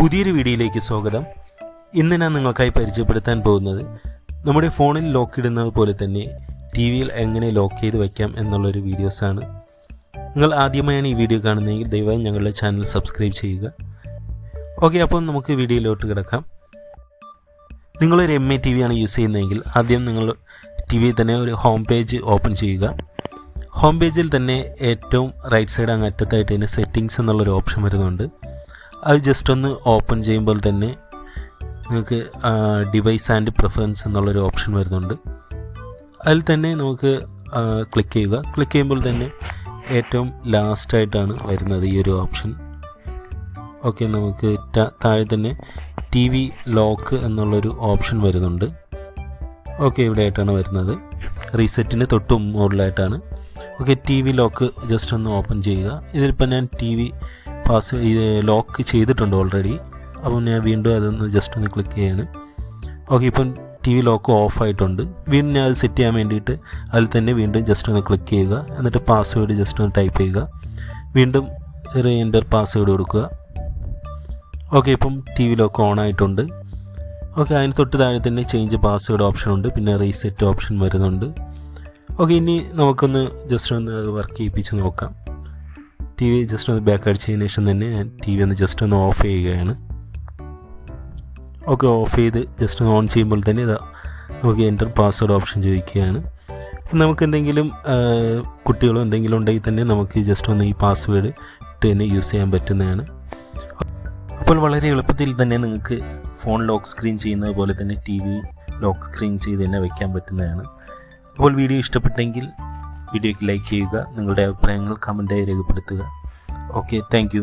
പുതിയൊരു വീഡിയോയിലേക്ക് സ്വാഗതം. ഇന്ന് ഞാൻ നിങ്ങൾക്കായി പരിചയപ്പെടുത്താൻ പോകുന്നത് നമ്മുടെ ഫോണിൽ ലോക്ക് ഇടുന്നത് പോലെ തന്നെ ടി വിയിൽ എങ്ങനെ ലോക്ക് ചെയ്ത് വയ്ക്കാം എന്നുള്ളൊരു വീഡിയോസാണ്. നിങ്ങൾ ആദ്യമായാണ് ഈ വീഡിയോ കാണുന്നതെങ്കിൽ ദയവായി ഞങ്ങളുടെ ചാനൽ സബ്സ്ക്രൈബ് ചെയ്യുക. ഓക്കെ അപ്പോൾ നമുക്ക് വീഡിയോയിലോട്ട് കിടക്കാം. നിങ്ങളൊരു എം എ ടി വിയാണ് യൂസ് ചെയ്യുന്നതെങ്കിൽ ആദ്യം നിങ്ങൾ ടി വിയിൽ തന്നെ ഒരു ഹോം പേജ് ഓപ്പൺ ചെയ്യുക. ഹോം പേജിൽ തന്നെ ഏറ്റവും റൈറ്റ് സൈഡ് അങ്ങ് അറ്റത്തായിട്ട് തന്നെ സെറ്റിങ്സ് എന്നുള്ളൊരു ഓപ്ഷൻ വരുന്നുണ്ട്. അത് ജസ്റ്റ് ഒന്ന് ഓപ്പൺ ചെയ്യുമ്പോൾ തന്നെ നിങ്ങൾക്ക് ഡിവൈസ് ആൻഡ് പ്രിഫറൻസ് എന്നുള്ളൊരു ഓപ്ഷൻ വരുന്നുണ്ട്. അതിൽ തന്നെ നമുക്ക് ക്ലിക്ക് ചെയ്യുക. ക്ലിക്ക് ചെയ്യുമ്പോൾ തന്നെ ഏറ്റവും ലാസ്റ്റായിട്ടാണ് വരുന്നത് ഈ ഒരു ഓപ്ഷൻ ഓക്കെ നമുക്ക് താഴെ തന്നെ ടി വി ലോക്ക് എന്നുള്ളൊരു ഓപ്ഷൻ വരുന്നുണ്ട്. ഓക്കെ ഇവിടെ ആയിട്ടാണ് വരുന്നത്. റീസെറ്റിന് തൊട്ട് മുകളിലായിട്ടാണ്. Okay T V lock just ഒന്ന് ഓപ്പൺ ചെയ്യുക. ഇതിലിപ്പോൾ ഞാൻ ടി വി പാസ് ഇത് ലോക്ക് ചെയ്തിട്ടുണ്ട് ഓൾറെഡി അപ്പോൾ ഞാൻ വീണ്ടും അതൊന്ന് ജസ്റ്റ് ഒന്ന് ക്ലിക്ക് ചെയ്യാണ്. ഓക്കെ ഇപ്പം ടി വി ലോക്ക് ഓഫായിട്ടുണ്ട് വീണ്ടും ഞാൻ അത് സെറ്റ് ചെയ്യാൻ വേണ്ടിയിട്ട് അതിൽ തന്നെ വീണ്ടും ജസ്റ്റ് ഒന്ന് ക്ലിക്ക് ചെയ്യുക. എന്നിട്ട് പാസ്വേഡ് ജസ്റ്റ് ഒന്ന് ടൈപ്പ് ചെയ്യുക. വീണ്ടും റീ എന്റർ പാസ്വേഡ് കൊടുക്കുക. ഓക്കെ ഇപ്പം ടി വി ലോക്ക് ഓൺ ആയിട്ടുണ്ട്. ഓക്കെ അതിന് തൊട്ട് താഴെ തന്നെ ചേഞ്ച് പാസ്വേഡ് ഓപ്ഷൻ ഉണ്ട്. പിന്നെ റീസെറ്റ് ഓപ്ഷൻ വരുന്നുണ്ട്. ഓക്കെ ഇനി നമുക്കൊന്ന് ജസ്റ്റ് ഒന്ന് വർക്ക് ചെയ്യിപ്പിച്ച് നോക്കാം. ടി വി ജസ്റ്റ് ഒന്ന് ബാക്ക് അടിച്ചതിന് ശേഷം തന്നെ ഞാൻ ടി വി ഒന്ന് ജസ്റ്റ് ഒന്ന് ഓഫ് ചെയ്യുകയാണ്. ഓക്കെ ഓഫ് ചെയ്ത് ജസ്റ്റ് ഒന്ന് ഓൺ ചെയ്യുമ്പോൾ തന്നെ ഇതാ നമുക്ക് എന്റർ പാസ്വേഡ് ഓപ്ഷൻ ചോദിക്കുകയാണ്. നമുക്ക് എന്തെങ്കിലും കുട്ടികളോ എന്തെങ്കിലും ഉണ്ടെങ്കിൽ തന്നെ നമുക്ക് ജസ്റ്റ് ഒന്ന് ഈ പാസ്വേഡ് ഇട്ട് തന്നെ യൂസ് ചെയ്യാൻ പറ്റുന്നതാണ്. അപ്പോൾ വളരെ എളുപ്പത്തിൽ തന്നെ നിങ്ങൾക്ക് ഫോൺ ലോക്ക് സ്ക്രീൻ ചെയ്യുന്നത് പോലെ തന്നെ ടി വി ലോക്ക് സ്ക്രീൻ ചെയ്ത് തന്നെ വയ്ക്കാൻ പറ്റുന്നതാണ്. അപ്പോൾ വീഡിയോ ഇഷ്ടപ്പെട്ടെങ്കിൽ വീഡിയോയ്ക്ക് ലൈക്ക് ചെയ്യുക നിങ്ങളുടെ അഭിപ്രായങ്ങൾ കമന്റായി രേഖപ്പെടുത്തുക. Okay thank